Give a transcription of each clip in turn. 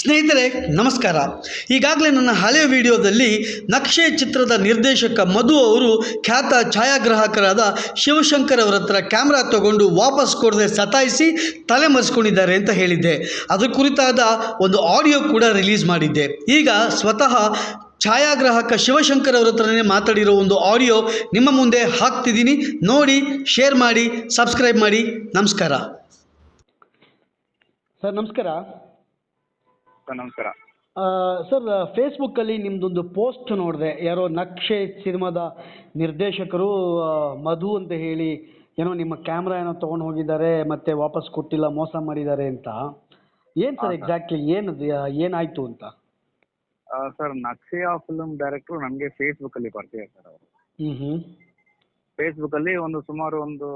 ಸ್ನೇಹಿತರೆ, ನಮಸ್ಕಾರ. ಈಗಾಗಲೇ ನನ್ನ ಹಳೆಯ ವಿಡಿಯೋದಲ್ಲಿ ನಕ್ಷೆ ಚಿತ್ರದ ನಿರ್ದೇಶಕ ಮಧು ಅವರು ಖ್ಯಾತ ಛಾಯಾಗ್ರಾಹಕರಾದ ಶಿವಶಂಕರ್ ಅವರ ಹತ್ರ ಕ್ಯಾಮ್ರಾ ತಗೊಂಡು ವಾಪಸ್ ಕೊಡದೆ ಸತಾಯಿಸಿ ತಲೆ ಮರೆಸ್ಕೊಂಡಿದ್ದಾರೆ ಅಂತ ಹೇಳಿದ್ದೆ. ಅದರ ಕುರಿತಾದ ಒಂದು ಆಡಿಯೋ ಕೂಡ ರಿಲೀಸ್ ಮಾಡಿದ್ದೆ. ಈಗ ಸ್ವತಃ ಛಾಯಾಗ್ರಾಹಕ ಶಿವಶಂಕರ್ ಅವರ ಹತ್ರನೇ ಮಾತಾಡಿರೋ ಒಂದು ಆಡಿಯೋ ನಿಮ್ಮ ಮುಂದೆ ಹಾಕ್ತಿದ್ದೀನಿ. ನೋಡಿ, ಶೇರ್ ಮಾಡಿ, ಸಬ್ಸ್ಕ್ರೈಬ್ ಮಾಡಿ. ನಮಸ್ಕಾರ. ಸರ್, ನಮಸ್ಕಾರ. ಸರ್ ನಮಸ್ಕಾರ. ಸರ್ ಫೇಸ್ಬುಕ್ಕಲ್ಲಿ ನಿಮ್ಮದೊಂದು ಪೋಸ್ಟ್ ನೋಡಿದೆ. ಯಾರೋ ನಕ್ಷೆ ಸಿನಿಮಾದ ನಿರ್ದೇಶಕರು ಆ, ಮಧು ಅಂತ ಹೇಳಿ ಏನೋ ನಿಮ್ಮ ಕ್ಯಾಮ್ರಾ ಏನೋ ತೊಗೊಂಡು ಹೋಗಿದ್ದಾರೆ ಮತ್ತೆ ವಾಪಸ್ ಕೊಟ್ಟಿಲ್ಲ ಮೋಸ ಮಾಡಿದ್ದಾರೆ ಅಂತ. ಏನ್ ಸರ್ ಎಕ್ಸಾಕ್ಟ್ಲಿ ಏನದು ಏನಾಯ್ತು ಅಂತ? ಆ, ಸರ್ ನಕ್ಷೆಯ ಫಿಲ್ಮ್ ಡೈರೆಕ್ಟ್ರು ನನಗೆ ಫೇಸ್ಬುಕ್ ಅಲ್ಲಿ ಪರಿಚಯ ಸರ್ ಅವರು. ಹ್ಮ್ ಹ್ಞೂ ಫೇಸ್ಬುಕ್ ಅಲ್ಲಿ ಒಂದು ಸುಮಾರು ಒಂದು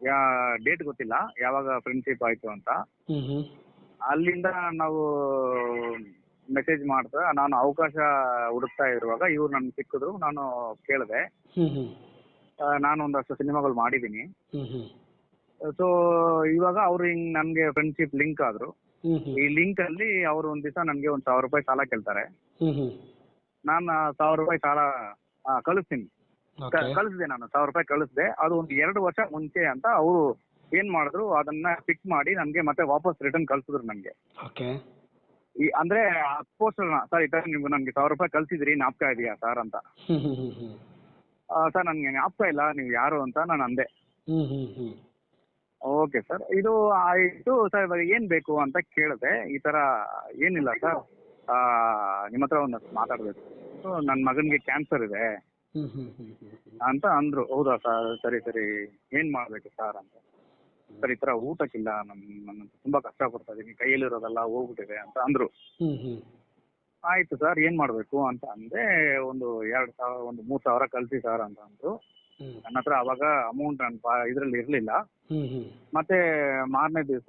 ಯಾ ಡೇಟ್ ಗೊತ್ತಿಲ್ಲ. ಯಾವಾಗ ಫ್ರೆಂಡ್ಶಿಪ್ ಆಯ್ತು ಅಂತ. ಹ್ಞೂ ಹ್ಞೂ ಅಲ್ಲಿಂದ ನಾವು ಮೆಸೇಜ್ ಮಾಡ್ತಾ ನಾನು ಅವಕಾಶ ಹುಡುಕ್ತಾ ಇರುವಾಗ ಇವ್ರು ನನ್ಗೆ ಸಿಕ್ಕಿದ್ರು ನಾನು ಕೇಳಿದೆ. ನಾನು ಒಂದಷ್ಟು ಸಿನಿಮಾಗಳು ಮಾಡಿದ್ದೀನಿ. ಹ್ಞೂ ಸೊ ಇವಾಗ ಅವ್ರು ಹಿಂಗ್ ನನ್ಗೆ ಫ್ರೆಂಡ್ಶಿಪ್ ಲಿಂಕ್ ಆದ್ರು. ಈ ಲಿಂಕ್ ಅಲ್ಲಿ ಅವ್ರು ಒಂದ್ ದಿವಸ ನನ್ಗೆ ಒಂದ್ ಸಾವಿರ ರೂಪಾಯಿ ಸಾಲ ಕೇಳ್ತಾರೆ. ನಾನ್ ನಾನು ಸಾವಿರ ರೂಪಾಯಿ ಸಾಲ ಕಳಿಸ್ತೀನಿ. ಕಳಿಸಿದೆ ನಾನು ಸಾವಿರ ರೂಪಾಯಿ ಕಳಿಸಿದೆ. ಅದು ಒಂದು ಎರಡು ವರ್ಷ ಮುಂಚೆ ಅಂತ ಅವರು ಏನ್ ಮಾಡಿದ್ರು ಅದನ್ನ ಪಿಕ್ ಮಾಡಿ ನನ್ಗೆ ಮತ್ತೆ ವಾಪಸ್ ರಿಟರ್ನ್ ಕಳ್ಸಿದ್ರು ನಂಗೆ ಓಕೆ ಈ ಅಂದ್ರೆ ಪೋಸ್ಟರ್ ಸರ್ ಈ ತರ ನೀವು ನನಗೆ ಸಾವಿರ ರೂಪಾಯಿ ಕಳ್ಸಿದ್ರಿ ನಾಪ್ಕ ಇದೆಯಾ ಸರ್ ಅಂತ? ಸರ್ ನನ್ಗೆ ನಾಪ್ಕ ಇಲ್ಲ ನೀವು ಯಾರು ಅಂತ ನಾನು ಅಂದೆ. ಓಕೆ ಸರ್ ಇದು ಆಯ್ತು ಸರ್ ಇವಾಗ ಏನ್ ಬೇಕು ಅಂತ ಕೇಳಿದೆ. ಈ ತರ ಏನಿಲ್ಲ ಸರ್ ನಿಮ್ಮ ಹತ್ರ ಒಂದ್ ಮಾತಾಡ್ಬೇಕು. ನನ್ನ ಮಗನಿಗೆ ಕ್ಯಾನ್ಸರ್ ಇದೆ. ಅಂತ ಅಂದ್ರು. ಹೌದಾ ಸರ್ ಸರಿ ಸರಿ. ಏನ್ ಮಾಡ್ಬೇಕು ಸರ್ ಅಂತ? ಸರ್ ಈ ತರ ಊಟಕ್ಕಿಲ್ಲ ನಮ್ ನನ್ನ ತುಂಬಾ ಕಷ್ಟ ಪಡ್ತಾ ಇದೀನಿ. ಕೈಯಲ್ಲಿರೋದೆಲ್ಲ ಹೋಗ್ಬಿಟ್ಟಿದೆ ಅಂತ ಅಂದ್ರು. ಆಯ್ತು ಸರ್ ಏನ್ ಮಾಡ್ಬೇಕು ಅಂತ ಅಂದೆ ಒಂದು ಎರಡ್ ಸಾವಿರ ಒಂದು ಮೂರ್ ಸಾವಿರ ಕಳ್ಸಿ ಸರ್ ಅಂತ ಅಂದ್ರು. ನನ್ನತ್ರ ನನ್ನ ಹತ್ರ ಅವಾಗ ಅಮೌಂಟ್ ನನ್ನ ಇದ್ರಲ್ಲಿ ಇರ್ಲಿಲ್ಲ. ಮತ್ತೆ ಮಾರನೇ ದಿವಸ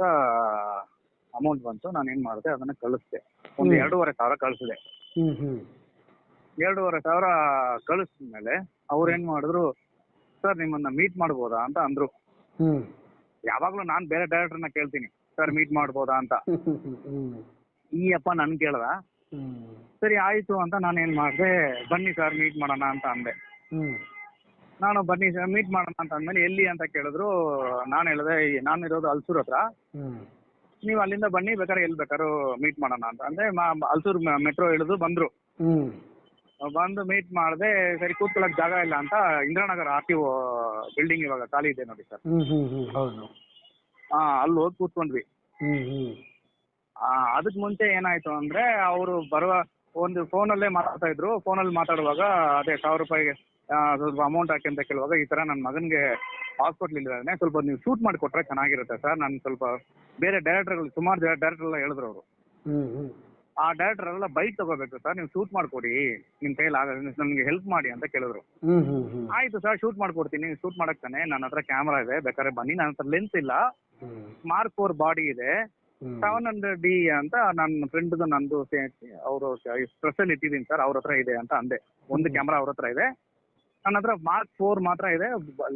ಅಮೌಂಟ್ ಬಂತು ನಾನು ಏನ್ ಮಾಡಿದೆ ಅದನ್ನ ಕಳಿಸ್ದೆ. ಒಂದು ಹ್ಮ್. ಎರಡೂವರೆ ಸಾವಿರ ಕಳ್ಸಿದೆ. ಹ್ಞೂ ಎರಡೂವರೆ ಸಾವಿರ ಕಳಿಸಿದ್ಮೇಲೆ ಅವ್ರು ಏನ್ ಮಾಡಿದ್ರು ಸರ್ ನಿಮ್ಮನ್ನ ಮೀಟ್ ಮಾಡ್ಬೋದಾ? ಅಂತ ಅಂದ್ರು. ಯಾವಾಗ್ಲೂ ನಾನ್ ಬೇರೆ ಡೈರೆಕ್ಟರ್ನ ಕೇಳ್ತೀನಿ ಸರ್ ಮೀಟ್ ಮಾಡ್ಬೋದಾ? ಅಂತ. ಈ ಅಪ್ಪ ನನ್ ಕೇಳ್ದ. ಸರಿ ಆಯ್ತು ಅಂತ ನಾನು ಏನ್ ಮಾಡಿದೆ ಬನ್ನಿ ಸರ್ ಮೀಟ್ ಮಾಡೋಣ ಅಂತ ಅಂದೆ. ನಾನು ಬನ್ನಿ ಸರ್ ಮೀಟ್ ಮಾಡೋಣ ಅಂತ ಅಂದ್ಮೇಲೆ ಎಲ್ಲಿ ಅಂತ ಕೇಳಿದ್ರು ನಾನು ಹೇಳಿದೆ ನಾನು ಇರೋದು ಅಲ್ಸೂರ್ ಹತ್ರ. ನೀವು ಅಲ್ಲಿಂದ ಬನ್ನಿ ಬೇಕಾದ್ರೆ ಎಲ್ಲಿ ಬೇಕಾದ್ರೂ ಮೀಟ್ ಮಾಡೋಣ ಅಂತ. ಅಂದ್ರೆ ಅಲ್ಸೂರ್ ಮೆಟ್ರೋ ಇಳಿದು ಬಂದ್ರು. ಬಂದು ಮೀಟ್ ಮಾಡದೆ ಸರಿ ಕೂತ್ಕೊಳ್ಳೋಕೆ ಜಾಗ ಇಲ್ಲ ಅಂತ Indiranagar R T O building ಇವಾಗ ಖಾಲಿ ಇದೆ ನೋಡಿ ಸರ್. ಹ್ಮ್ ಹ್ಮ್ ಹೌದು. ಹಾ ಅಲ್ಲಿ ಹೋಗಿ ಕೂತ್ಕೊಂಡ್ವಿ. ಹ್ಮ್ ಆ, ಅದಕ್ ಮುಂಚೆ ಏನಾಯ್ತು ಅಂದ್ರೆ ಅವರು ಬರುವ ಒಂದು ಫೋನಲ್ಲೇ ಮಾತಾಡ್ತಾ ಇದ್ರು. ಫೋನಲ್ಲಿ ಮಾತಾಡುವಾಗ ಅದೇ ಸಾವಿರ ರೂಪಾಯಿಗೆ ಆ, ಸ್ವಲ್ಪ ಅಮೌಂಟ್ ಹಾಕಿ ಅಂತ ಕೇಳುವಾಗ ಈ ತರ ನನ್ನ ಮಗನ್ಗೆ ಹಾಸ್ಪಿಟ್ಲ್ ಇದ್ದಾನೆ ಸ್ವಲ್ಪ ನೀವು ಶೂಟ್ ಮಾಡಿ ಕೊಟ್ರೆ ಚೆನ್ನಾಗಿರುತ್ತೆ ಸರ್. ನಾನು ಸ್ವಲ್ಪ ಬೇರೆ ಡೈರೆಕ್ಟರ್ಗಳು ಸುಮಾರು ಡೈರೆಕ್ಟರ್ ಎಲ್ಲ ಹೇಳಿದ್ರು ಅವರು. ಆ ಡೈರೆಕ್ಟರ್ ಎಲ್ಲ ಬೈಕ್ ತಗೋಬೇಕು ಸರ್ ನೀವು ಶೂಟ್ ಮಾಡ್ಕೊಡಿ. ನಿಮ್ ಕೈಲಿ ಆಗ ನಮ್ಗೆ ಹೆಲ್ಪ್ ಮಾಡಿ ಅಂತ ಕೇಳಿದ್ರು. ಆಯ್ತು ಸರ್ ಶೂಟ್ ಮಾಡ್ಕೊಡ್ತೀನಿ. ಶೂಟ್ ಮಾಡಕ್ ತಾನೆ ನನ್ನ ಹತ್ರ ಕ್ಯಾಮ್ರಾ ಇದೆ ಬೇಕಾದ್ರೆ ಬನ್ನಿ. ನನ್ನ ಹತ್ರ ಲೆನ್ಸ್ ಇಲ್ಲ. ಮಾರ್ಕ್ ಫೋರ್ ಬಾಡಿ ಇದೆ. ಸೆವೆನ್ ಹಂಡ್ರೆಡ್ ಡಿ ಅಂತ ನನ್ನ ಫ್ರೆಂಡ್ ನಂದು ಅವರು ಸ್ಟ್ರೆಸ್ ಅಲ್ಲಿ ಇಟ್ಟಿದ್ದೀನಿ ಸರ್ ಅವ್ರ ಹತ್ರ ಇದೆ ಅಂತ ಅಂದೆ. ಒಂದು ಕ್ಯಾಮ್ರಾ ಅವ್ರ ಹತ್ರ ಇದೆ. ನನ್ನ ಹತ್ರ ಮಾರ್ಕ್ ಫೋರ್ ಮಾತ್ರ ಇದೆ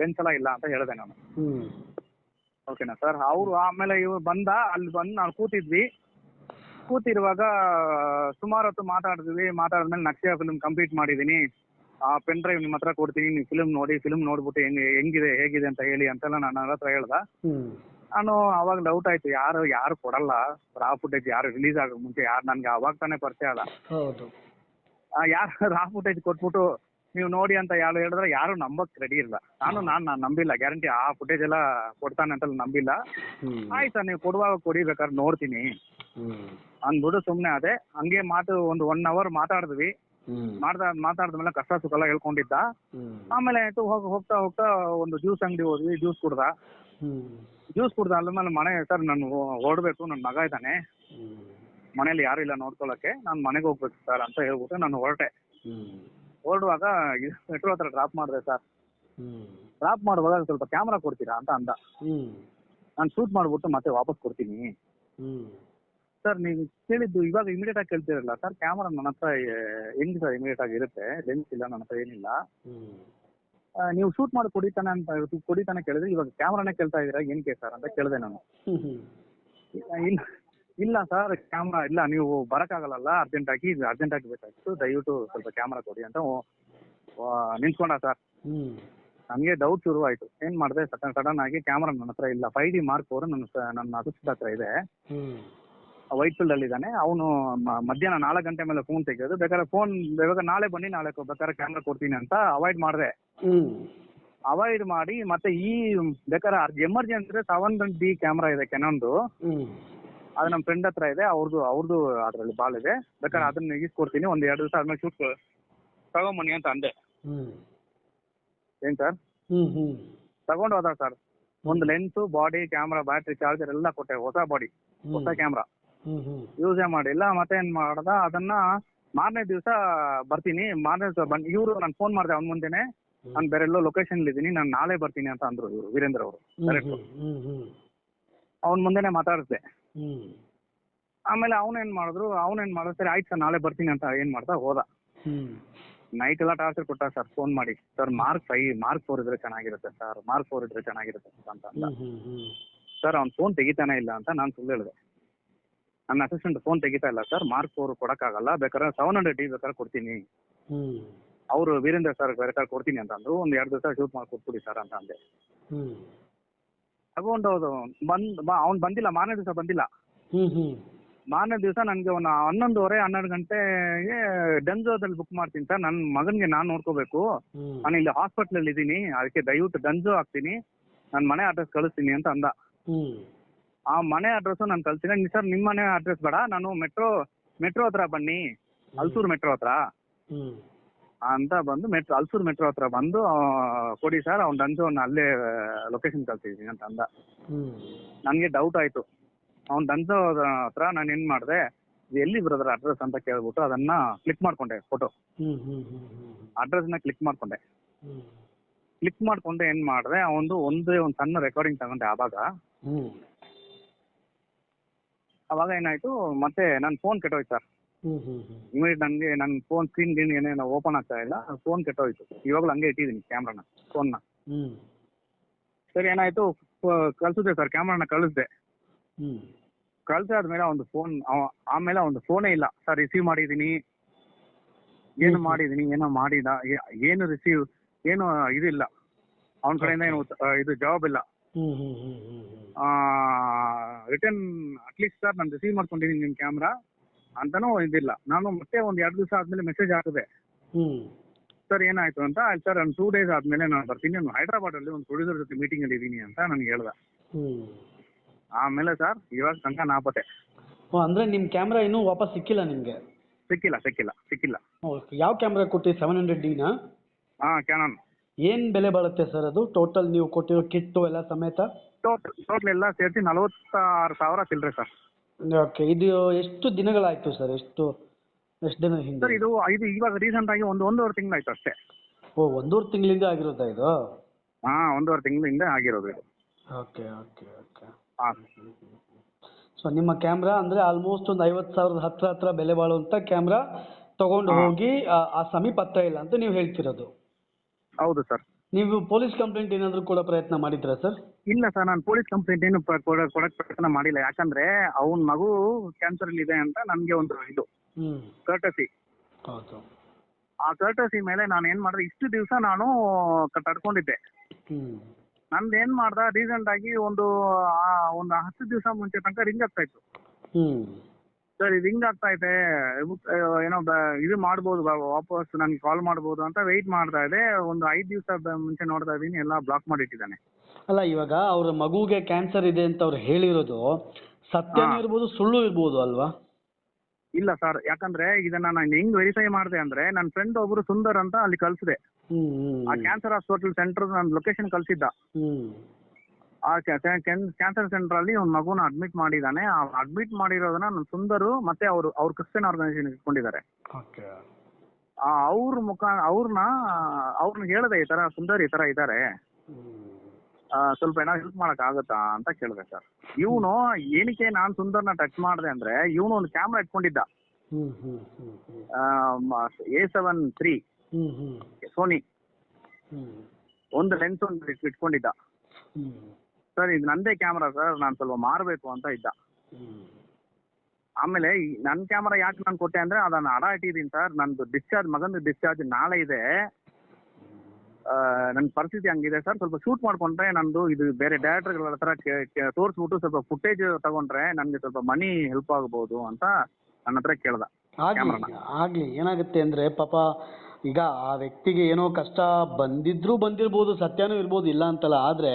ಲೆನ್ಸ್ ಎಲ್ಲ ಇಲ್ಲ ಅಂತ ಹೇಳಿದೆ ನಾನು. ಓಕೆನಾ ಸರ್ ಅವ್ರು ಆಮೇಲೆ ಇವ್ರು ಬಂದ ಅಲ್ಲಿ ಬಂದು ನಾವು ಕೂತಿದ್ವಿ. ಕೂತಿರುವಾಗ ಸುಮಾರು ಹೊತ್ತು ಮಾತಾಡಿದ್ವಿ ಮಾತಾಡಿದ್ಮೇಲೆ ನಕ್ಷೆ ಫಿಲ್ಮ್ ಕಂಪ್ಲೀಟ್ ಮಾಡಿದೀನಿ. ಆ ಪೆನ್ ಡ್ರೈವ್ ನಿಮ್ಮ ಹತ್ರ ಕೊಡ್ತೀನಿ. ನೀವು ಫಿಲ್ಮ್ ನೋಡಿ ಫಿಲ್ಮ್ ನೋಡ್ಬಿಟ್ಟು ಹೆಂಗ್ ಹೆಂಗಿದೆ ಹೇಗಿದೆ ಅಂತ ಹೇಳಿ ಅಂತೆಲ್ಲ ನಾನು ನನ್ನ ಹತ್ರ ಹೇಳ್ದ. ನಾನು ಅವಾಗ ಡೌಟ್ ಆಯ್ತು. ಯಾರು ಯಾರು ಕೊಡಲ್ಲ. ರಾ ಫುಟೇಜ್ ಯಾರು ರಿಲೀಸ್ ಆಗೋ ಮುಂಚೆ ಯಾರು ನನ್ಗೆ ಅವಾಗ ತಾನೇ ಪರಿಚಯ ಅಲ್ಲ. ಯಾರು ರಾ ಫುಟೇಜ್ ಕೊಟ್ಬಿಟ್ಟು ನೀವು ನೋಡಿ ಅಂತ ಯಾರು ಹೇಳಿದ್ರೆ ಯಾರು ನಂಬಕ್ ರೆಡಿ ಇಲ್ಲ. ನಾನು ನಾನು ನಾನ್ ನಂಬಿಲ್ಲ. ಗ್ಯಾರಂಟಿ ಆ ಫುಟೇಜ್ ಎಲ್ಲ ಕೊಡ್ತಾನೆ ಅಂತ ನಂಬಿಲ್ಲ. ಆಯ್ತ ನೀವು ಕೊಡುವಾಗ ಕೊಡಿ ಬೇಕಾದ್ರೆ ನೋಡ್ತೀನಿ. ಅಂದ್ಬಿಟ್ಟು ಸುಮ್ನೆ ಅದೇ ಹಂಗೆ ಮಾತು ಒಂದು ಒನ್ ಅವರ್ ಮಾತಾಡಿದ್ವಿ. ಮಾಡ್ದ ಮಾತಾಡಿದ್ಮೇಲೆ ಕಷ್ಟ ಸುಖ ಎಲ್ಲ ಹೇಳ್ಕೊಂಡಿದ್ದ ಆಮೇಲೆ ಆಯ್ತು ಹೋಗ್ ಹೋಗ್ತಾ ಹೋಗ್ತಾ ಒಂದು ಜ್ಯೂಸ್ ಅಂಗಡಿ ಹೋದ್ವಿ ಜ್ಯೂಸ್ ಕುಡ್ದ. ಜ್ಯೂಸ್ ಕುಡ್ದ ಅಲ್ಲಮೇಲೆ ಮನೆ ಸರ್ ನಾನು ಹೊರಡ್ಬೇಕು ನನ್ನ ಮಗ ಇದ್ದಾನೆ. ಮನೇಲಿ ಯಾರು ಇಲ್ಲ ನೋಡ್ಕೊಳಕ್ಕೆ. ನಾನು ಮನೆಗೆ ಹೋಗ್ಬೇಕು ಸರ್ ಅಂತ ಹೇಳ್ಬಿಟ್ಟು ನಾನು ಹೊರಟೆ. ಹೊರಡುವಾಗ ಮೆಟ್ರೋ ಹತ್ರ ಡ್ರಾಪ್ ಮಾಡಿದೆ ಸರ್ ಡ್ರಾಪ್ ಮಾಡುವಾಗ ಸ್ವಲ್ಪ ಕ್ಯಾಮ್ರಾ ಕೊಡ್ತೀರಾ ಅಂತ ಅಂದ. ನಾನು ಶೂಟ್ ಮಾಡ್ಬಿಟ್ಟು ಮತ್ತೆ ವಾಪಸ್ ಕೊಡ್ತೀನಿ. ಸರ್ ನೀವು ಕೇಳಿದ್ದು ಇವಾಗ ಇಮಿಡಿಯೇಟ್ ಆಗಿ ಕೇಳ್ತಿರಲ್ಲ ಸರ್ ಕ್ಯಾಮ್ರಾ ನನ್ನ ಹತ್ರ ಹೆಂಗ್ ಸರ್ ಇಮಿಡಿಯೇಟ್ ಆಗಿ ಇರುತ್ತೆ? ಲೆನ್ಸ್ ಇಲ್ಲ ನನ್ನ ಹತ್ರ ಏನಿಲ್ಲ. ನೀವು ಶೂಟ್ ಮಾಡಿ ಕೊಡಿತಾನೆ ಅಂತ ಕೊಡಿತಾನೆ ಕೇಳಿದ್ರೆ ಇವಾಗ ಕ್ಯಾಮ್ರಾನೇ ಕೇಳ್ತಾ ಇದೀರಾ ಏನಕ್ಕೆ ಸರ್ ಅಂತ ಕೇಳಿದೆ ನಾನು. ಇಲ್ಲ ಇಲ್ಲ ಸರ್ ಕ್ಯಾಮ್ರಾ ಇಲ್ಲ. ನೀವು ಬರಕ್ಕಾಗಲ್ಲ ಅರ್ಜೆಂಟ್ ಆಗಿ ಅರ್ಜೆಂಟ್ ಆಗಿ ಬೇಕಾಗಿತ್ತು. ದಯವಿಟ್ಟು ಸ್ವಲ್ಪ ಕ್ಯಾಮ್ರಾ ಕೊಡಿ ಅಂತ ನಿಂತ್ಕೊಂಡ ಸರ್. ನನಗೆ ಡೌಟ್ ಶುರು ಆಯಿತು ಏನ್ ಮಾಡಿದೆ? ಸಡನ್ ಸಡನ್ ಆಗಿ ಕ್ಯಾಮ್ರಾ ನನ್ನ ಹತ್ರ ಇಲ್ಲ. ಫೈವ್ ಡಿ ಮಾರ್ಕ್ ಅವರು ನನ್ನ ನನ್ನ ಅದೃಷ್ಟದ ಹತ್ರ ಇದೆ. ವೈಟ್ ಫೀಲ್ಡ್ ಅಲ್ಲಿ ಇದ್ದಾನೆ. ಅವನು ಮಧ್ಯಾಹ್ನ ನಾಲ್ಕು ಗಂಟೆ ಮೇಲೆ ಫೋನ್ ತೆಗೆಯೋದು. ಬೇಕಾದ್ರೆ ಫೋನ್ ಇವಾಗ ನಾಳೆ ಬನ್ನಿ ನಾಳೆ ಬೇಕಾದ್ರೆ ಕ್ಯಾಮ್ರಾ ಕೊಡ್ತೀನಿ ಅಂತ ಅವಾಯ್ಡ್ ಮಾಡಿದೆ. ಅವಾಯ್ಡ್ ಮಾಡಿ ಮತ್ತೆ ಈ ಬೇಕಾದ್ರೆ ಎಮರ್ಜೆನ್ಸಿ ಸೆವೆನ್ ಡಿ ಕ್ಯಾಮ್ರಾ ಇದೆ ಕೆನೊಂದು. ಅದು ನಮ್ಮ ಫ್ರೆಂಡ್ ಹತ್ರ ಇದೆ ಅವ್ರದ್ದು ಅವ್ರದ್ದು ಅದರಲ್ಲಿ ಬಾಲ್ ಇದೆ. ಬೇಕಾದ್ರೆ ಅದನ್ನ ಇಸ್ಕೊಡ್ತೀನಿ ಒಂದ್ ಎರಡು ದಿವಸ ಆದ್ಮೇಲೆ ಶೂಟ್ ತಗೊಂಬನ್ನಿ ಅಂತ ಅಂದೆ. ಏನ್ ಸರ್ ತಗೊಂಡ್ ಹೋದ ಸರ್ ಒಂದು lens body camera battery charger ಎಲ್ಲ ಕೊಟ್ಟೆ ಹೊಸ ಬಾಡಿ ಹೊಸ ಕ್ಯಾಮ್ರಾ ಯೂಸೇ ಮಾಡಿಲ್ಲ ಮತ್ತೆ ಏನ್ ಮಾಡ್ದ ಅದನ್ನ ಮಾರನೇ ದಿವಸ ಬರ್ತೀನಿ ಮಾರನೇ ದಿವಸ ಬಂದ್ ಇವರು ನಾನು ಫೋನ್ ಮಾಡ್ದೆ ಅವ್ನ ಮುಂದೆನೆ ನಾನು ಬೇರೆ ಎಲ್ಲೋ ಲೊಕೇಶನ್ ಇದ್ದೀನಿ ನಾನು ನಾಳೆ ಬರ್ತೀನಿ ಅಂತ ಅಂದ್ರು ಇವರು ವೀರೇಂದ್ರ ಅವರು ಕರೆಕ್ಟ್ ಅವ್ನ ಮುಂದೆನೆ ಮಾತಾಡಿಸ್ದೆ ಹ್ಞೂ ಆಮೇಲೆ ಅವನೇನ್ ಮಾಡಿದ್ರು ಏನ್ ಮಾಡಿದ್ರು ಸರಿ ಆಯ್ತು ಸರ್ ನಾಳೆ ಬರ್ತೀನಿ ಅಂತ ಏನ್ ಮಾಡ್ದ ಹೋದ. ಹ್ಮ್. ನೈಟ್ ಎಲ್ಲ ಟಾರ್ಚರ್ ಕೊಟ್ಟ ಸರ್ ಫೋನ್ ಮಾಡಿ. Sir mark five mark four ಇದ್ರೆ ಚೆನ್ನಾಗಿರುತ್ತೆ ಸರ್ ಮಾರ್ಕ್ ಫೋರ್ ಇದ್ರೆ ಚೆನ್ನಾಗಿರುತ್ತೆ ಅಂತ ಅಂತ ಸರ್ ಅವ್ನ್ ಫೋನ್ ತೆಗಿತಾನೆ ಇಲ್ಲ ಅಂತ ನಾನು ಸುಳ್ಳು ಹೇಳಿದೆ. ನನ್ನ ಅಸಿಸ್ಟೆಂಟ್ ಫೋನ್ ತೆಗಿತಾ ಇಲ್ಲ ಸರ್ ಮಾರ್ಕ್ ಫೋರ್ ಕೊಡಕ್ಕಾಗಲ್ಲ ಬೇಕಾದ್ರೆ ಸೆವೆನ್ ಹಂಡ್ರೆಡ್ ಡಿ ಬೇಕಾದ್ರೆ ಕೊಡ್ತೀನಿ. ಅವ್ರು ವೀರೇಂದ್ರ ಸರ್ ಬೇಕಾದ್ರೆ ಕೊಡ್ತೀನಿ ಅಂತ ಅಂದ್ರು ಒಂದ್ ಎರಡು ದಿವಸ ಶೂಟ್ ಮಾಡಿ ಕೊಟ್ಬಿಡಿ ಸರ್ ಅಂತ ಅಂದೆ. ತಗೊಂಡು ಹೋದು. ಬಂದ್ ಅವ್ನ್ ಬಂದಿಲ್ಲ ಮಾರನೇ ದಿವಸ ಬಂದಿಲ್ಲ. ಮಾರನೇ ದಿವಸ ನನಗೆ ಒಂದು ಹನ್ನೊಂದುವರೆ ಹನ್ನೆರಡು ಗಂಟೆಗೆ ಡಂಜೋದಲ್ಲಿ ಬುಕ್ ಮಾಡ್ತೀನಿ ಸರ್ ನನ್ನ ಮಗನಿಗೆ ನಾನು ನೋಡ್ಕೋಬೇಕು. ನಾನು ಇಲ್ಲಿ ಹಾಸ್ಪಿಟ್ಲಲ್ಲಿ ಇದ್ದೀನಿ. ಅದಕ್ಕೆ ದಯವಿಟ್ಟು ಡಂಜೋ ಹಾಕ್ತೀನಿ. ನನ್ನ ಮನೆ ಅಡ್ರೆಸ್ ಕಳಿಸ್ತೀನಿ ಅಂತ ಅಂದ. ಆ ಮನೆ ಅಡ್ರೆಸ್ ನಾನು ಕಳ್ತೀನಿ ಸರ್ ನಿಮ್ಮ ಮನೆ ಅಡ್ರೆಸ್ ಬೇಡ. ನಾನು ಮೆಟ್ರೋ ಮೆಟ್ರೋ ಹತ್ರ ಬನ್ನಿ. ಹಲಸೂರು ಮೆಟ್ರೋ ಹತ್ರ. ಅಂತ ಬಂದು ಮೆಟ್ರೋ ಅಲ್ಸೂರ್ ಮೆಟ್ರೋ ಹತ್ರ ಬಂದು ಕೊಡಿ ಸರ್ ಅವ್ನು ಅವ್ನ ಅಲ್ಲೇ ಲೊಕೇಶನ್ ಕಳ್ಸಿದ್ದೀನಿ ಅಂತ ಅಂದ. ನನ್ಗೆ ನನಗೆ ಡೌಟ್ ಆಯ್ತು. ಅವ್ನು ಡಂಜೋ ಹತ್ರ ನಾನು ಏನು ಮಾಡಿದೆ ಎಲ್ಲಿ ಬ್ರದರ್ ಅಡ್ರೆಸ್ ಅಂತ ಕೇಳ್ಬಿಟ್ಟು ಅದನ್ನ ಕ್ಲಿಕ್ ಮಾಡ್ಕೊಂಡೆ ಫೋಟೋ ಹ್ಮ್ ಹ್ಮ್ ಹ್ಮ್ ಅಡ್ರೆಸ್ನ ಕ್ಲಿಕ್ ಮಾಡ್ಕೊಂಡೆ. ಹ್ಮ್. ಕ್ಲಿಕ್ ಮಾಡ್ಕೊಂಡೆ ಏನು ಮಾಡಿದೆ ಅವನು ಒಂದೇ ಒಂದು ಸಣ್ಣ ರೆಕಾರ್ಡಿಂಗ್ ತಗೊಂಡೆ ಆವಾಗ. ಹ್ಮ್. ಅವಾಗ ಏನಾಯ್ತು ಮತ್ತೆ ನನ್ನ ಫೋನ್ ಕೆಟ್ಟೋಯ್ತು ಸರ್ ಇಮಿಡಿಯೇಟ್ ನಂಗೆ ನನ್ ಫೋನ್ ಸ್ಕ್ರೀನ್ ಗ್ರೀನ್ ಏನೇನೋ ಓಪನ್ ಆಗ್ತಾ ಇಲ್ಲ ಫೋನ್ ಕೆಟ್ಟೋಯ್ತು. ಇವಾಗಲೂ ಹಂಗೆ ಇಟ್ಟಿದ್ದೀನಿ ಕ್ಯಾಮ್ರಾನ ಫೋನ್ನ ನ. ಸರಿ ಏನಾಯ್ತು? ಕಳ್ಸಿದೆ ಸರ್ ಕ್ಯಾಮ್ರಾನ ಕಳಿಸ್ದೆ. ಕಳ್ಸಾದ್ಮೇಲೆ ಒಂದು ಫೋನ್ ಆಮೇಲೆ ಒಂದು ಫೋನೇ ಇಲ್ಲ. ಸರ್ ರಿಸೀವ್ ಮಾಡಿದೀನಿ. ಏನು ಮಾಡಿದೀನಿ ಏನೋ ಮಾಡಿದ ಏನು ರಿಸೀವ್ ಏನು ಇದಿಲ್ಲ. ಅವನ ಕಡೆಯಿಂದ ಏನು ಇದು ಜವಾಬ್ ಇಲ್ಲ. ರಿಟರ್ನ್ ಅಟ್ಲೀಸ್ಟ್ ಸರ್ ನಾನು ರಿಸೀವ್ ಮಾಡ್ಕೊಂಡಿದ್ದೀನಿ ನಿಮ್ಮ ಕ್ಯಾಮ್ರಾ ಅಂತಾನೂ ಇದಿಲ್ಲ. ನಾನು ಮತ್ತೆ ಒಂದ್ ಎರಡು ದಿವಸ ಆದ್ಮೇಲೆ ಮೆಸೇಜ್ ಹಾಕಿದೆ. ಸರ್ ಏನಾಯ್ತು ಅಂತ? ಆಯ್ತು ಸರ್ ಒಂದು ಟೂ ಡೇಸ್ ಆದ್ಮೇಲೆ ನಾನು ಬರ್ತೀನಿ. ನಾನು ಹೈದ್ರಾಬಾದಲ್ಲಿ ಒಂದು ಪ್ರೊಡ್ಯೂಸರ್ ಜೊತೆ ಮೀಟಿಂಗ್ ಅಲ್ಲಿ ಇದೀನಿ ಅಂತ ನನ್ಗೆ ಹೇಳ್ದ. ಆಮೇಲೆ ಸರ್ ಇವಾಗ ತನಕ ನಾಪತ್ತೆ. ಓ ಅಂದ್ರೆ ನಿಮ್ಮ ಕ್ಯಾಮ್ರಾ ಇನ್ನೂ ವಾಪಸ್ ಸಿಕ್ಕಿಲ್ಲ ನಿಮ್ಗೆ? ಸಿಕ್ಕಿಲ್ಲ ಸಿಕ್ಕಿಲ್ಲ ಸಿಕ್ಕಿಲ್ಲ. ಯಾವ ಕ್ಯಾಮ್ರಾ ಕೊಟ್ಟಿ? ಸೆವೆನ್ ಹಂಡ್ರೆಡ್ ಡಿನಾ ಹಾ ಕ್ಯಾನನ್ ಏನ್ ಬೆಲೆ ಬಾಳುತ್ತೆ ಸರ್ ಅದು? ಟೋಟಲ್ ನೀವು ಕೊಟ್ಟಿರೋ ಕಿಟ್ಟು ಎಲ್ಲ ಸಮೇತ? ಟೋಟಲ್ ಟೋಟಲ್ ಎಲ್ಲ ಸೇರಿಸಿ ನಲವತ್ತಾರು ಸಾವಿರ ಚಿಲ್ಲರೆ ಸರ್. ಓಕೆ ಇದು ಎಷ್ಟು ದಿನಗಳಾಯಿತು ಸರ್ ಎಷ್ಟು ಎಷ್ಟು ದಿನ ಸರ್ ಇದು ಇದು ಇವಾಗ ರೀಸೆಂಟ್ ಆಗಿ ಒಂದು ಒಂದೂವರೆ ತಿಂಗಳಾಯ್ತು ಅಷ್ಟೇ. ಓ ಒಂದೂವರೆ ತಿಂಗಳಿಂದ ಆಗಿರೋದಾ ಇದು? ಹಾ ಒಂದೂವರೆ ತಿಂಗಳಿಂದ ಆಗಿರೋದು ಇದು. ಓಕೆ ಓಕೆ ಓಕೆ ಹಾ. ಸೊ ನಿಮ್ಮ ಕ್ಯಾಮ್ರಾ ಅಂದರೆ ಆಲ್ಮೋಸ್ಟ್ ಒಂದು ಐವತ್ತು ಸಾವಿರದ ಹತ್ರ ಹತ್ರ ಬೆಲೆ ಬಾಳುವಂಥ ಕ್ಯಾಮ್ರಾ ತಗೊಂಡು. ಹೋಗಿ ಆ- ಆ ಸಮೀಪ ಹತ್ರ ಇಲ್ಲ ಅಂತ ನೀವು ಹೇಳ್ತಿರೋದು. ಹೌದು ಸರ್ ನೀವು ಪೊಲೀಸ್ ಕಂಪ್ಲೇಂಟ್ ಏನಾದರೂ ಕೂಡ ಪ್ರಯತ್ನ ಮಾಡಿದ್ರಾ ಸರ್? ಇಲ್ಲ ಸರ್ ನಾನು ಪೊಲೀಸ್ ಕಂಪ್ಲೇಂಟ್ ಏನು ಪ- ಕೊಡ- ಕೊಡಕ್ ಪ್ರಯತ್ನ ಮಾಡಿಲ್ಲ. ಯಾಕಂದ್ರೆ ಅವನ ಮಗು ಕ್ಯಾನ್ಸರ್ ಇದೆ ಅಂತ ನನ್ಗೆ ಒಂದು ಇದು ಹ್ಞೂ ಕರ್ಟಸಿ ಹೌದು. ಆ ಕರ್ಟಸಿ ಮೇಲೆ ನಾನು ಏನ್ ಮಾಡಿದೆ ಇಷ್ಟು ದಿವಸ ನಾನು ಕ- ತಡ್ಕೊಂಡಿದ್ದೆ. ಹ್ಞೂ ನಂದು ಏನ್ ಮಾಡ್ದ ರೀಸೆಂಟ್ ಆಗಿ ಒಂದು ಆ, ಒಂದು ಹತ್ತು ದಿವಸ ಮುಂಚೆ ತನಕ ರಿಂಗ್ ಆಗ್ತಾ ಇತ್ತು. ಹ್ಞೂ ಸರ್ ಇದು ಹಿಂಗ್ ಆಗ್ತಾ ಇದೆ. ಏನೋ ಇದು ಮಾಡ್ಬೋದು ವಾಪಸ್ ನನ್ಗೆ ಕಾಲ್ ಮಾಡ್ಬೋದು ಅಂತ ವೆಯ್ಟ್ ಮಾಡ್ತಾ ಇದೆ. ಒಂದು ಐದು ದಿವಸ ಮುಂಚೆ ನೋಡ್ತಾ ಇದೀನಿ ಎಲ್ಲ ಬ್ಲಾಕ್ ಮಾಡಿಟ್ಟಿದ್ದಾನೆ. ಅಲ್ಲ ಇವಾಗ ಅವ್ರ ಮಗುಗೆ ಕ್ಯಾನ್ಸರ್ ಇದೆ ಅಂತ ಅವ್ರು ಹೇಳಿರೋದು ಸತ್ಯನೂ. ಇರ್ಬೋದು ಸುಳ್ಳು ಇರ್ಬೋದು ಅಲ್ವಾ? ಇಲ್ಲ ಸರ್ ಯಾಕಂದ್ರೆ ಇದನ್ನ ನಾನು ಹೆಂಗ್ ವೆರಿಫೈ ಮಾಡಿದೆ ಅಂದ್ರೆ ನನ್ನ ಫ್ರೆಂಡ್ ಒಬ್ರು ಸುಂದರ್ ಅಂತ ಅಲ್ಲಿ ಕಲ್ಸಿದೆ ಆ ಕ್ಯಾನ್ಸರ್ ಹಾಸ್ಪಿಟಲ್ ಸೆಂಟರ್ ನನ್ನ ಲೊಕೇಶನ್ ಕಳ್ಸಿದ್ದ. ಆ ಕ್ಯಾನ್ಸರ್ ಸೆಂಟರ್ ಅಲ್ಲಿ ಒಂದು ಮಗುನ ಅಡ್ಮಿಟ್ ಮಾಡಿದಾನೆ. ಆ ಅಡ್ಮಿಟ್ ಮಾಡಿರೋದನ್ನ ನನ್ನ ಸುಂದರು ಮತ್ತೆ ಅವರು ಅವ್ರ ಕ್ರಿಶ್ಚಿಯನ್ ಆರ್ಗನೈಸೇಷನ್ ಇಟ್ಕೊಂಡಿದ್ದಾರೆ ಅವ್ರ ಮುಖ ಅವ್ರನ್ನ ಅವ್ರನ್ನ ಹೇಳ್ದೆ ಈ ತರ ಸುಂದರ್ ಈ ತರ ಇದ್ದಾರೆ ಆ, ಸ್ವಲ್ಪ ಏನೋ ಹೆಲ್ಪ್ ಮಾಡಕ್ ಆಗುತ್ತಾ ಅಂತ ಕೇಳಿದೆ ಸರ್ ಇವನು ಏನಕ್ಕೆ ನಾನ್ ಸುಂದರ್ನ ಟಚ್ ಮಾಡ್ದೆ ಅಂದ್ರೆ ಇವನು ಒಂದು ಕ್ಯಾಮ್ರಾ ಇಟ್ಕೊಂಡಿದ್ದ. ಎ ಸೆವೆನ್ ತ್ರೀ ಸೋನಿ ಒಂದು ಲೆನ್ಸ್ ಒಂದು ಇಟ್- ಇಟ್ಕೊಂಡಿದ್ದ ಸರ್ ಇದು ನಂದೇ ಕ್ಯಾಮ್ರಾ ಸರ್ ನಾನು ಸ್ವಲ್ಪ ಮಾರಬೇಕು ಅಂತ ಇದ್ದ. ಆಮೇಲೆ ನನ್ನ ಕ್ಯಾಮರಾ ಯಾಕೆ ನಾನು ಕೊಟ್ಟೆ ಅಂದ್ರೆ ಅದನ್ನ ಅಡ ಇಟ್ಟಿದ್ದೀನಿ ಸರ್ ನಂದು ಡಿಸ್ಚಾರ್ಜ್ ಮಗಂದು ಡಿಸ್ಚಾರ್ಜ್ ನಾಳೆ ಇದೆ. ನನ್ನ ಪರಿಸ್ಥಿತಿ ಹಂಗಿದೆ ಸರ್ ಸ್ವಲ್ಪ ಶೂಟ್ ಮಾಡ್ಕೊಂಡ್ರೆ ನಂದು ಇದು ಬೇರೆ ಡೈರೆಕ್ಟರ್ಗಳ ಹತ್ರ ತೋರಿಸ್ಬಿಟ್ಟು ಸ್ವಲ್ಪ ಫುಟೇಜ್ ತಗೊಂಡ್ರೆ ನನಗೆ ಸ್ವಲ್ಪ ಮನಿ ಹೆಲ್ಪ್ ಆಗ್ಬೋದು ಅಂತ ನನ್ನ ಹತ್ರ ಕೇಳ್ದ ಆಗ್ಲಿ ಏನಾಗುತ್ತೆ ಅಂದ್ರೆ ಪಾಪ ಈಗ ಆ ವ್ಯಕ್ತಿಗೆ ಏನೋ ಕಷ್ಟ ಬಂದಿದ್ರು ಬಂದಿರ್ಬೋದು ಸತ್ಯನೂ ಇರ್ಬೋದು ಇಲ್ಲ ಅಂತಲ್ಲ ಆದ್ರೆ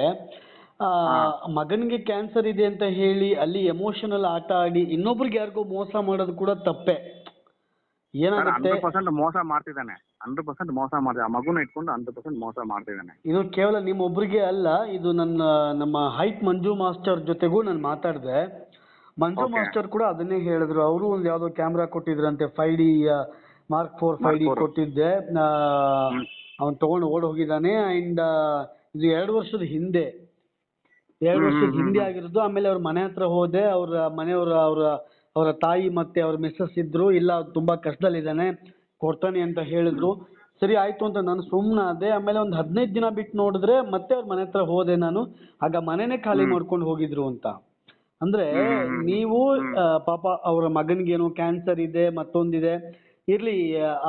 ಮಗನಿಗೆ ಕ್ಯಾನ್ಸರ್ ಇದೆ ಅಂತ ಹೇಳಿ ಅಲ್ಲಿ ಎಮೋಷನಲ್ ಆಟ ಆಡಿ ಇನ್ನೊಬ್ರಿಗೆ ಯಾರಿಗೋ ಮೋಸ ಮಾಡೋದು ಕೂಡ ತಪ್ಪೆ. ಏನಾಗುತ್ತೆ? ಹಂಡ್ರೆಡ್ ಪರ್ಸೆಂಟ್ ಮೋಸ ಮಾಡ್ತಿದ್ದಾನೆ. ಹಂಡ್ರೆಡ್ ಪರ್ಸೆಂಟ್ ಮೋಸ ಮಾಡಿದೆ ಆ ಮಗುನ ಇಟ್ಕೊಂಡು ಹಂಡ್ರೆಡ್ ಪರ್ಸೆಂಟ್ ಮೋಸ ಮಾಡ್ತಿದ್ದಾನೆ. ಇದು ಕೇವಲ ನಿಮ್ಮೊಬ್ರಿಗೆ ಅಲ್ಲ ಇದು ನನ್ನ ನಮ್ಮ ಹೈಟ್ ಮಂಜು ಮಾಸ್ಟರ್ ಜೊತೆಗೂ ನಾನು ಮಾತಾಡಿದೆ. ಮಂಜು ಮಾಸ್ಟರ್ ಕೂಡ ಅದನ್ನೇ ಹೇಳಿದ್ರು. ಅವರು ಒಂದು ಯಾವ್ದೋ camera ಕೊಟ್ಟಿದ್ರಂತೆ five D mark four five D. ಕೊಟ್ಟಿದ್ದೆ. ಅವನ್ ತಗೊಂಡು ಓಡ್ ಹೋಗಿದ್ದಾನೆ. ಅಂಡ್ ಇದು ಎರಡು ವರ್ಷದ ಹಿಂದೆ. ಎರಡು ವರ್ಷ ವರ್ಷದ ಹಿಂದೆ ಆಗಿರೋದು ಆಮೇಲೆ ಅವ್ರ ಮನೆ ಹತ್ರ ಹೋದೆ ಅವ್ರ ಮನೆಯವ್ರ ಅವ್ರ ಅವರ ತಾಯಿ ಮತ್ತೆ ಅವ್ರ ಮಿಸ್ಸಸ್ ಇದ್ರು ಇಲ್ಲ ತುಂಬಾ ಕಷ್ಟದಲ್ಲಿದ್ದಾನೆ ಕೊಡ್ತಾನೆ ಅಂತ ಹೇಳಿದ್ರು. ಸರಿ ಆಯ್ತು ಅಂತ ನಾನು ಸುಮ್ಮನಾದೆ ಆಮೇಲೆ ಒಂದು ಹದಿನೈದು ದಿನ ಬಿಟ್ಟು ನೋಡಿದ್ರೆ ಮತ್ತೆ ಅವ್ರ ಮನೆ ಹತ್ರ ಹೋದೆ ನಾನು ಆಗ ಮನೆನೇ ಖಾಲಿ ಮಾಡ್ಕೊಂಡು ಹೋಗಿದ್ರು ಅಂತ. ಅಂದ್ರೆ ನೀವು ಪಾಪ ಅವರ ಏನೋ ಕ್ಯಾನ್ಸರ್ ಇದೆ ಮತ್ತೊಂದಿದೆ ಇರ್ಲಿ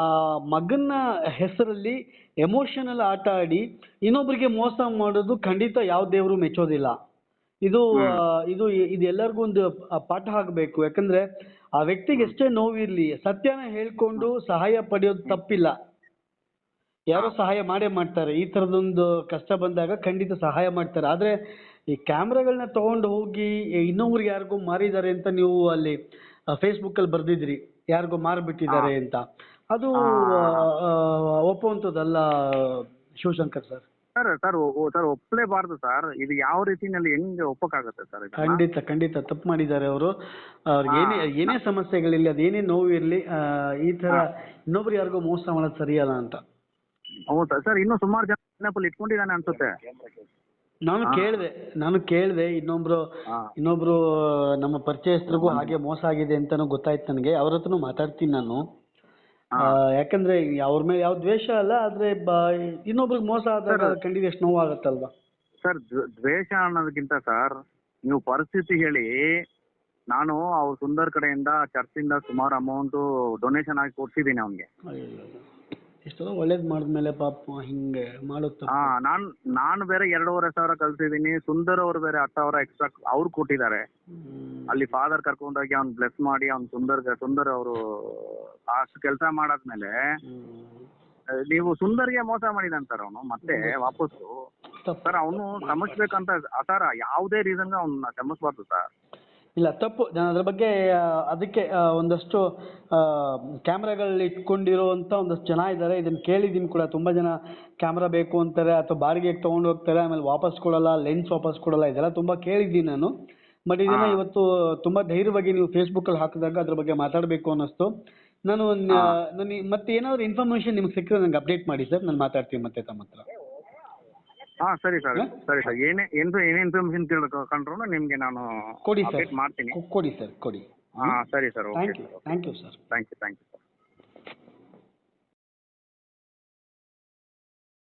ಆ ಮಗನ ಹೆಸರಲ್ಲಿ ಎಮೋಷನಲ್ ಆಟ ಆಡಿ ಇನ್ನೊಬ್ಬರಿಗೆ ಮೋಸ ಮಾಡೋದು ಖಂಡಿತ ಯಾವ ದೇವರು ಮೆಚ್ಚೋದಿಲ್ಲ. ಇದು ಇದು ಇದೆಲ್ಲರಿಗೂ ಒಂದು ಪಾಠ ಆಗಬೇಕು. ಯಾಕಂದ್ರೆ ಆ ವ್ಯಕ್ತಿಗೆ ಎಷ್ಟೇ ನೋವಿರ್ಲಿ ಸತ್ಯನ ಹೇಳ್ಕೊಂಡು ಸಹಾಯ ಪಡೆಯೋದು ತಪ್ಪಿಲ್ಲ. ಯಾರೋ ಸಹಾಯ ಮಾಡೇ ಮಾಡ್ತಾರೆ. ಈ ತರದೊಂದು ಕಷ್ಟ ಬಂದಾಗ ಖಂಡಿತ ಸಹಾಯ ಮಾಡ್ತಾರೆ. ಆದ್ರೆ ಈ ಕ್ಯಾಮ್ರಾಗಳನ್ನ ತಗೊಂಡು ಹೋಗಿ ಇನ್ನೊಬ್ರಿಗೆ ಯಾರಿಗೂ ಮಾರಿದ್ದಾರೆ ಅಂತ ನೀವು ಅಲ್ಲಿ ಫೇಸ್ಬುಕ್ ಅಲ್ಲಿ ಬರ್ದಿದ್ರಿ. ಯಾರಿಗೋ ಮಾರ್ಬಿಟ್ಟಿದ್ದಾರೆ ಅಂತ. ಅದು ಒಪ್ಪುವಂತದ್ದಲ್ಲ ಒಪ್ಪುವಂಥದ್ದಲ್ಲ Shivashankar sir. Sir sir sir ಒಪ್ಪಲೇಬಾರ್ದು sir. ಇದು ಯಾವ ರೀತಿನಲ್ಲಿ ಹೆಂಗೆ ಒಪ್ಪಕ್ಕಾಗತ್ತೆ ಸರ್ ಖಂಡಿತ ಖಂಡಿತ. ತಪ್ಪು ಮಾಡಿದ್ದಾರೆ ಅವರು. ಅವ್ರಿಗೆ ಏನೇ ಏನೇ ಸಮಸ್ಯೆಗಳಿರಲಿ ಅದೇನೇ ನೋವು ಇರಲಿ ಈ ತರ ಇನ್ನೊಬ್ರು ಯಾರಿಗೋ ಮೋಸ ಮಾಡೋದು ಸರಿಯಲ್ಲ ಅಂತ. ಹೌದಾ? ಸರ್ ಇನ್ನೂ ಸುಮಾರು ಜನ ಇಟ್ಕೊಂಡಿದ್ದಾನೆ ಅನ್ಸುತ್ತೆ. ನಾನು ಕೇಳಿದೆ ನಾನು ಕೇಳಿದೆ ಇನ್ನೊಬ್ರು ಹಾ. ಇನ್ನೊಬ್ರು ನಮ್ಮ ಪರಿಚಯಸ್ಥರಿಗೂ ಹಾಗೆ ಮೋಸ ಆಗಿದೆ ಅಂತಾನು ಗೊತ್ತಾಯ್ತು ನನಗೆ. ಅವ್ರ ಹತ್ರನು ಮಾತಾಡ್ತೀನಿ ನಾನು. ಆ, ಯಾಕಂದ್ರೆ ಅವ್ರ ಮೇಲೆ ಯಾವ ದ್ವೇಷ ಅಲ್ಲ ಆದ್ರೆ ಬ- ಇನ್ನೊಬ್ರಿಗೆ ಮೋಸ ಆದಾಗ ಖಂಡಿತ ಎಷ್ಟು ನೋವಾಗತ್ತಲ್ವಾ? ಸರ್ ದ್ವೇಷ ಅನ್ನೋದಕ್ಕಿಂತ ಸರ್ ನೀವು ಪರಿಸ್ಥಿತಿ ಹೇಳಿ. ನಾನು ಅವ್ರ ಸುಂದರ್ ಕಡೆಯಿಂದ ಚರ್ಚಿಂದ ಸುಮಾರು ಅಮೌಂಟ್ ಡೊನೇಷನ್ ಆಗಿ ಕೊಡ್ಸಿದ್ದೀನಿ ಅವ್ನಿಗೆ. ಎಷ್ಟೋ ಒಳ್ಳೇದ್ ಮಾಡಿದ್ಮೇಲೆ ಪಾಪ ಹಿಂಗೆ ಮಾಡೋದು ಹಾ ನಾನ್ ನಾನು ಬೇರೆ ಎರಡೂವರೆ ಸಾವಿರ ಕಳ್ಸಿದೀನಿ ಸುಂದರ್ ಅವ್ರು ಬೇರೆ ಹತ್ತು ಸಾವಿರ ಎಕ್ಸ್ಟ್ರಾ ಅವ್ರು ಕೊಟ್ಟಿದ್ದಾರೆ. ಅಲ್ಲಿ ಫಾದರ್ ಕರ್ಕೊಂಡೋಗಿ ಅವ್ನ್ ಬ್ಲೆಸ್ ಮಾಡಿ ಅವ್ನ್ ಸುಂದರ್ ಸುಂದರ್ ಅವರು ಅಷ್ಟು ಕೆಲಸ ಮಾಡಾದ್ಮೇಲೆ ಆ, ನೀವು ಸುಂದರ್ಗೆ ಮೋಸ ಮಾಡಿದಾನೆ ಸರ್ ಅವನು ಮತ್ತೆ ವಾಪಸ್ಸು. ತಪ್ಪು. ಸರ್ ಅವನು ಸಮಸ್ಬೇಕಂತ ಸರ್ ಯಾವುದೇ ರೀಸನ್ಗೆ ಅವ್ನ ಸಮಸ್ಬಾರ್ದು ಸರ್ ಇಲ್ಲ ತಪ್ಪು. ನಾನು ಅದ್ರ ಬಗ್ಗೆ ಅದಕ್ಕೆ ಒಂದಷ್ಟು ಕ್ಯಾಮ್ರಾಗಳು ಇಟ್ಕೊಂಡಿರೋಂಥ ಒಂದಷ್ಟು ಜನ ಇದ್ದಾರೆ. ಇದನ್ನು ಕೇಳಿದ್ದೀನಿ ಕೂಡ. ತುಂಬ ಜನ ಕ್ಯಾಮ್ರಾ ಬೇಕು ಅಂತಾರೆ ಅಥವಾ ಬಾಡಿಗೆಗೆ ತೊಗೊಂಡು ಹೋಗ್ತಾರೆ ಆಮೇಲೆ ವಾಪಸ್ ಕೊಡಲ್ಲ ಲೆನ್ಸ್ ವಾಪಸ್ ಕೊಡಲ್ಲ ಇದೆಲ್ಲ ತುಂಬ ಕೇಳಿದ್ದೀನಿ ನಾನು. ಬಟ್ ಇದನ್ನ ಇವತ್ತು ತುಂಬ ಧೈರ್ಯವಾಗಿ ನೀವು ಫೇಸ್ಬುಕ್ಕಲ್ಲಿ ಹಾಕಿದಾಗ ಅದ್ರ ಬಗ್ಗೆ ಮಾತಾಡಬೇಕು ಅನ್ನಿಸ್ತು. ನಾನು ನನಗೆ ಮತ್ತೆ ಏನಾದ್ರು ಇನ್ಫಾರ್ಮೇಷನ್ ನಿಮ್ಗೆ ಸಿಕ್ಕರೆ ನನಗೆ ಅಪ್ಡೇಟ್ ಮಾಡಿ ಸರ್. ನಾನು ಮಾತಾಡ್ತೀನಿ ಮತ್ತೆ ತಮ್ಮ ಹತ್ರ ಹಾ ಸರಿ ಸರ್. ಸರಿ ಸರ್. ಏನೇ ಏನು ಏನೇ ಇನ್ಫಾರ್ಮೇಶನ್ ತಿಳ್ಕೊಂಡ್ರು ನಿಮ್ಗೆ ನಾನು ಕೊಡಿ ಸರ್. ಅಪ್ಡೇಟ್ ಮಾಡ್ತೀನಿ. ಕೊಡಿ ಸರ್ ಕೊಡಿ. ಹಾ ಸರಿ sir. Okay thank you thank you sir thank you thank you sir